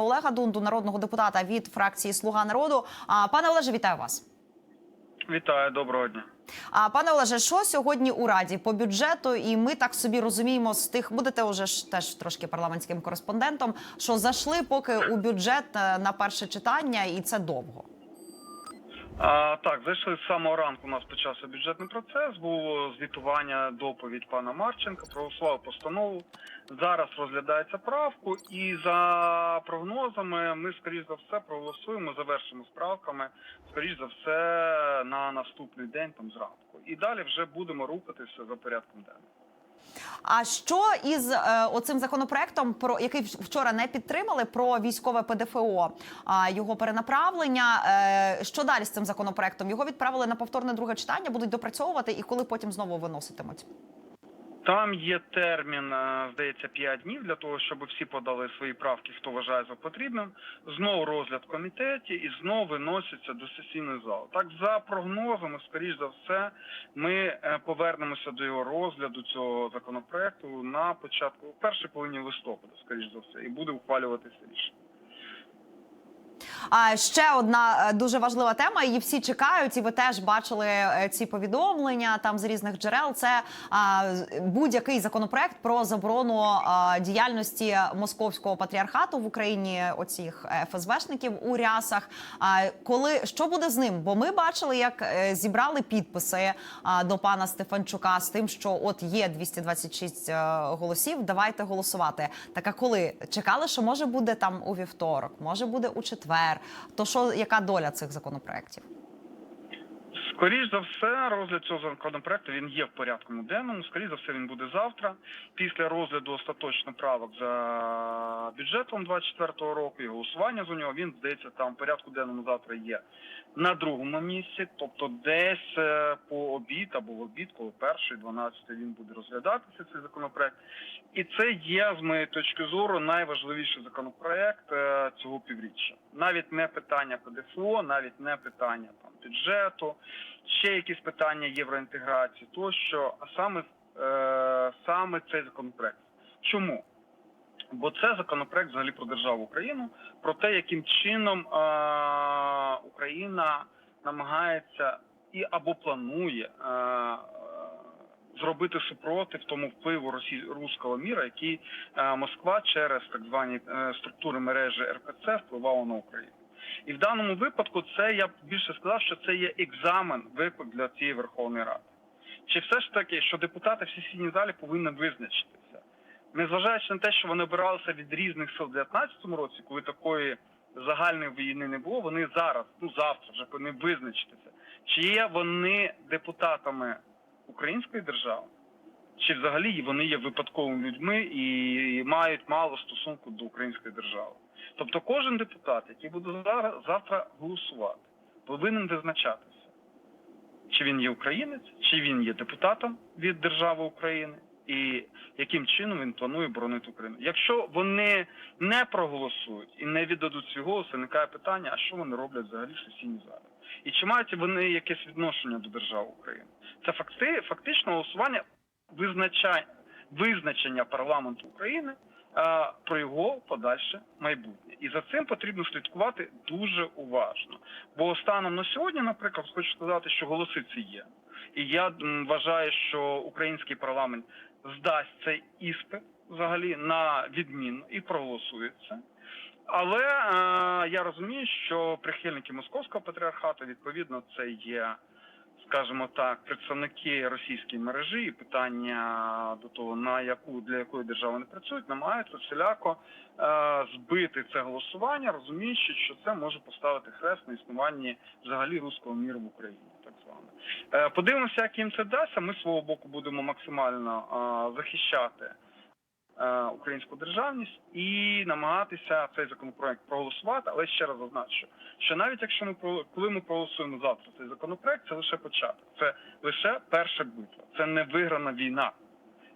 Олега Дунду, народного депутата від фракції Слуга народу. А пане Олеже, вітаю вас. Вітаю, доброго дня. А пане Олеже, що сьогодні у раді по бюджету? І ми так собі розуміємо з тих, будете вже ж теж трошки парламентським кореспондентом, що зайшли поки у бюджет е, на перше читання, і це довго. А, так, зайшли з самого ранку. У нас почався бюджетний процес. Було звітування, доповідь пана Марченка. Проголосував постанову. Зараз розглядається правку, і за прогнозами ми, скоріш за все, проголосуємо. Завершимо з правками, скоріш за все, на наступний день там зранку. І далі вже будемо рухатися за порядком денним. А що із е, оцим законопроектом, про який вчора не підтримали, про військове ПДФО, а його перенаправлення? Е, що далі з цим законопроектом? Його відправили на повторне друге читання, будуть допрацьовувати і коли потім знову виноситимуть. Там є термін, е, здається, 5 днів для того, щоб всі подали свої правки, хто вважає за потрібним. Знову розгляд в комітеті і знову виносяться до сесійної зали. Так, за прогнозами, скоріш за все, ми е, повернемося до його розгляду цього законопроекту на початку першій половині листопада, скоріш за все, і буде ухвалюватися рішення. А ще одна е, дуже важлива тема. Її всі чекають, і ви теж бачили е, ці повідомлення там з різних джерел. Це а, будь-який законопроект про заборону діяльності московського патріархату в Україні. Оцих ФСБшників у рясах. А коли що буде з ним? Бо ми бачили, як е, зібрали підписи до пана Стефанчука з тим, що от є 226 е, голосів. Давайте голосувати. Так а коли чекали, що може буде там у вівторок, може буде у четвер. То що яка доля цих законопроєктів? Скоріш за все, розгляд цього законопроекту він є в порядку денному. Скоріш за все, він буде завтра. Після розгляду остаточно правок за бюджетом 24-го року і голосування за нього. Він здається, там в порядку денному завтра є на другому місці. Тобто, десь е, по обід або в обід, коли перший, 12 він буде розглядатися цей законопроект. І це є з моєї точки зору найважливіший законопроект е, цього півріччя. Навіть не питання ПДФО, навіть не питання там бюджету, ще якісь питання євроінтеграції, тощо, а саме е, саме цей законопроект. Чому? Бо це законопроект взагалі про державу Україну, про те, яким чином е, Україна намагається і або планує е, зробити супротив тому впливу росі... руського міра, який е, Москва через так звані е, структури мережі РПЦ впливала на Україну. І в даному випадку це я б більше сказав, що це є екзамен виклик для цієї Верховної Ради. Чи все ж таки, що депутати в сесійній залі повинні визначитися, незважаючи на те, що вони обиралися від різних сил в 2019 році, коли такої загальної війни не було, вони зараз, ну завтра вже повинні визначитися, чи є вони депутатами української держави, чи взагалі вони є випадковими людьми і мають мало стосунку до української держави. Тобто кожен депутат, який буде зараз завтра голосувати, повинен визначатися, чи він є українець, чи він є депутатом від держави України, і яким чином він планує боронити Україну. Якщо вони не проголосують і не віддадуть свій голос, виникає питання, а що вони роблять взагалі в сесійній залі? І чи мають вони якесь відношення до держави України? Це факти, фактично голосування визначає визначення парламенту України про його подальше майбутнє, і за цим потрібно слідкувати дуже уважно. Бо станом на сьогодні, наприклад, хочу сказати, що голоси ці є, і я вважаю, що український парламент здасть цей іспит взагалі на відміну і проголосує це. Але е, я розумію, що прихильники московського патріархату відповідно це є, скажімо так, представники російської мережі і питання до того, на яку для якої держави вони працюють, намагаються всіляко е, збити це голосування, розуміючи, що це може поставити хрест на існуванні взагалі руського міру в Україні, так зване. Е, подивимося, як їм це вдасться. Ми свого боку будемо максимально е, захищати е, українську державність і намагатися цей законопроект проголосувати. Але ще раз зазначу, що навіть якщо ми коли ми проголосуємо завтра цей законопроект, це лише початок, це лише перша битва, це не виграна війна.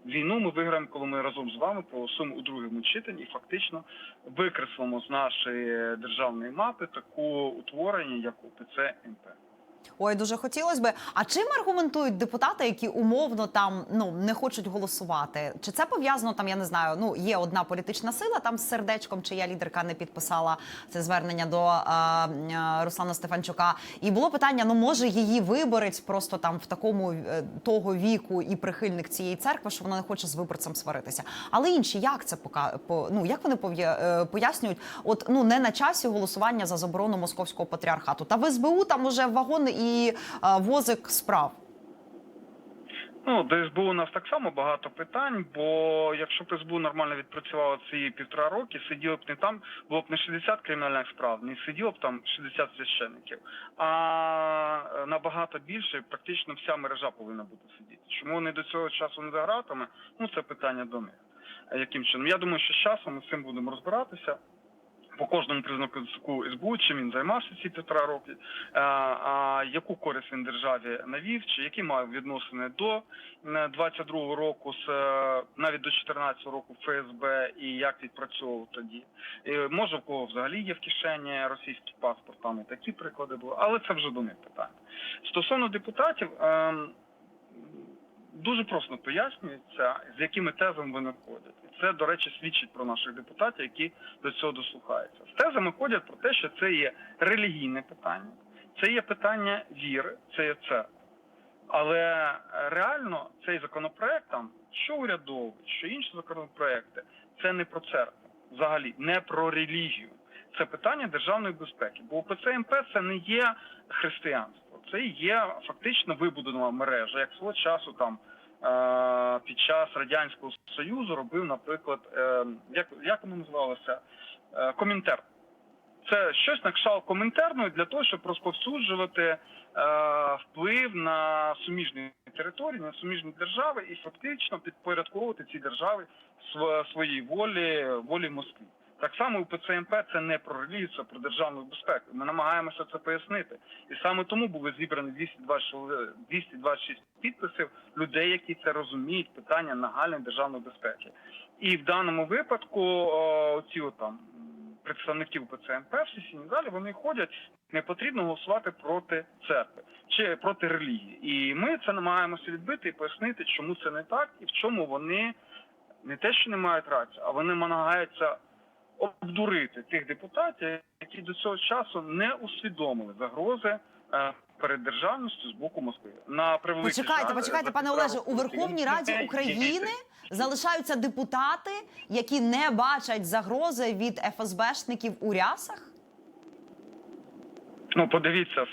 Війну ми виграємо, коли ми разом з вами проголосуємо у другому читанні і фактично викреслимо з нашої державної мапи таку утворення, як УПЦ МП. Ой, дуже хотілося би. А чим аргументують депутати, які умовно там ну не хочуть голосувати? Чи це пов'язано там? Я не знаю. Ну є одна політична сила там з сердечком, чия лідерка не підписала це звернення до е, е, Руслана Стефанчука. І було питання: ну може її виборець просто там в такому е, того віку і прихильник цієї церкви, що вона не хоче з виборцем сваритися. Але інші як це пока по ну як вони е, пояснюють? От ну не на часі голосування за заборону московського патріархату. Та в СБУ там уже вагон і е, возик справ. Ну, до СБУ у нас так само багато питань, бо якщо б СБУ нормально відпрацювало ці півтора роки, сиділи б не там, було б не 60 кримінальних справ, не сиділо б там 60 священників, а набагато більше, практично вся мережа повинна бути сидіти. Чому вони до цього часу не за гратами? Ну це питання до них. Яким чином? Я думаю, що з часом ми з цим будемо розбиратися. По кожному признаку СБУ, чим він займався ці півтора роки, а, а яку користь він державі навів, чи які мав відносини до 22-го року, з е, навіть до 14-го року ФСБ, і як відпрацьовував тоді. І, може в кого взагалі є в кишені російський паспорт, там і такі приклади були, але це вже до них питання. Стосовно депутатів. ем, Дуже просто пояснюється, з якими тезами вони ходять. Це, до речі, свідчить про наших депутатів, які до цього дослухаються. З тезами ходять про те, що це є релігійне питання, це є питання віри, це є церква. Але е, реально цей законопроект, там, що урядовий, що інші законопроекти, це не про церкву, взагалі не про релігію. Це питання державної безпеки. Бо УПЦ МП це не є християнство, це є фактично вибудова мережа, як свого часу там під час радянського союзу робив, наприклад, е, як, як воно називалося? Е, Комінтер. Це щось на кшталт комінтерної для того, щоб розповсюджувати е, вплив на суміжні території, на суміжні держави і фактично підпорядковувати ці держави св- своїй волі, волі Москві. Так само у ПЦМП це не про релігію, це про державну безпеку. Ми намагаємося це пояснити. І саме тому були зібрані 226, 226 підписів людей, які це розуміють, питання нагальної державної безпеки. І в даному випадку о, ці там представників ПЦМП в сесійній залі вони ходять. Не потрібно голосувати проти церкви чи проти релігії. І ми це намагаємося відбити і пояснити, чому це не так, і в чому вони не те, що не мають рацію, а вони намагаються обдурити тих депутатів, які до цього часу не усвідомили загрози е, перед державністю з боку Москви. На превеликий Почекайте, почекайте, пане Олеже. У Верховній Раді України залишаються депутати, які не бачать загрози від ФСБшників у рясах. Ну, подивіться, е,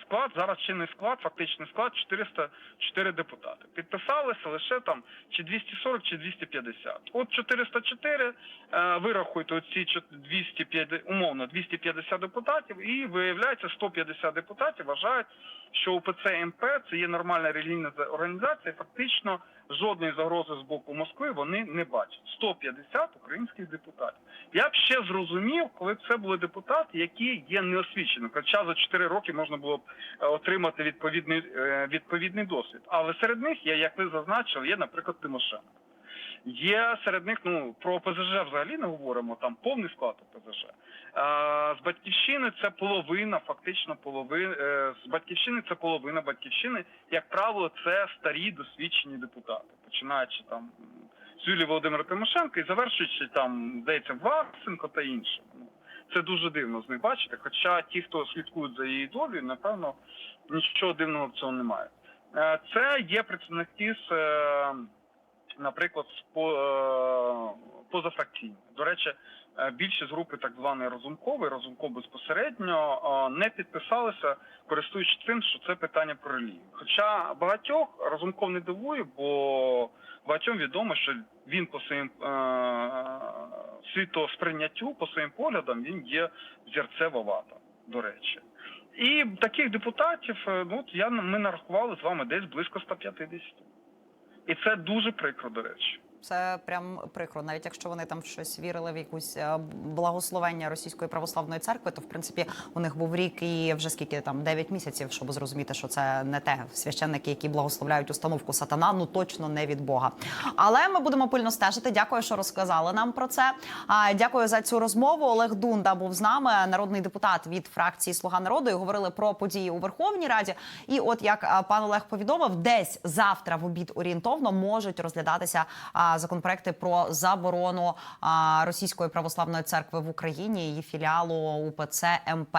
склад зараз чинний склад, фактичний склад 404 депутати. Підписалися лише там чи 240, чи 250. От 404, е, вирахуйте оці чот- 250, умовно 250 депутатів, і виявляється 150 депутатів вважають, що УПЦ МП це є нормальна релігійна організація. Фактично жодної загрози з боку Москви вони не бачать. 150 українських депутатів. Я б ще зрозумів, коли б це були депутати, які є неосвіченими. Хоча за 4 роки можна було б е, отримати відповідний е, відповідний досвід. Але серед них є, як ви зазначили, є, наприклад, Тимошенко. Є серед них, ну про ОПЗЖ взагалі не говоримо, там повний склад ОПЗЖ. А, з батьківщини це половина, фактично половина е, з батьківщини це половина батьківщини. Як правило, це старі досвідчені депутати, починаючи там з Юлії Володимира Тимошенко і завершуючи там, здається, Варсенко та іншим. Ну, це дуже дивно з них бачити. Хоча ті, хто слідкують за її долею, напевно, нічого дивного в цьому немає. Е, Це є представники з, е, наприклад, е, позафракційні. До речі, е, більшість групи так званої Розумкової, Розумков безпосередньо е, не підписалися, користуючись тим, що це питання про релігію. Хоча багатьох Розумков не дивує, бо багатьом відомо, що він по своїм світосприйняттю, по своїм поглядам, він є взірцево-вата, до речі. І таких депутатів, ну я ми нарахували з вами десь близько 150. І це дуже прикро, до речі. Це прям прикро. Навіть якщо вони там щось вірили в якусь е, благословення російської православної церкви, то в принципі у них був рік і вже скільки там 9 місяців, щоб зрозуміти, що це не те священники, які благословляють установку сатана. Ну точно не від Бога. Але ми будемо пильно стежити. Дякую, що розказали нам про це. А дякую за цю розмову. Олег Дунда був з нами, народний депутат від фракції Слуга народу. І говорили про події у Верховній Раді. І от як пан Олег повідомив, десь завтра в обід орієнтовно можуть розглядатися законопроекти про заборону російської православної церкви в Україні її філіалу УПЦ МП.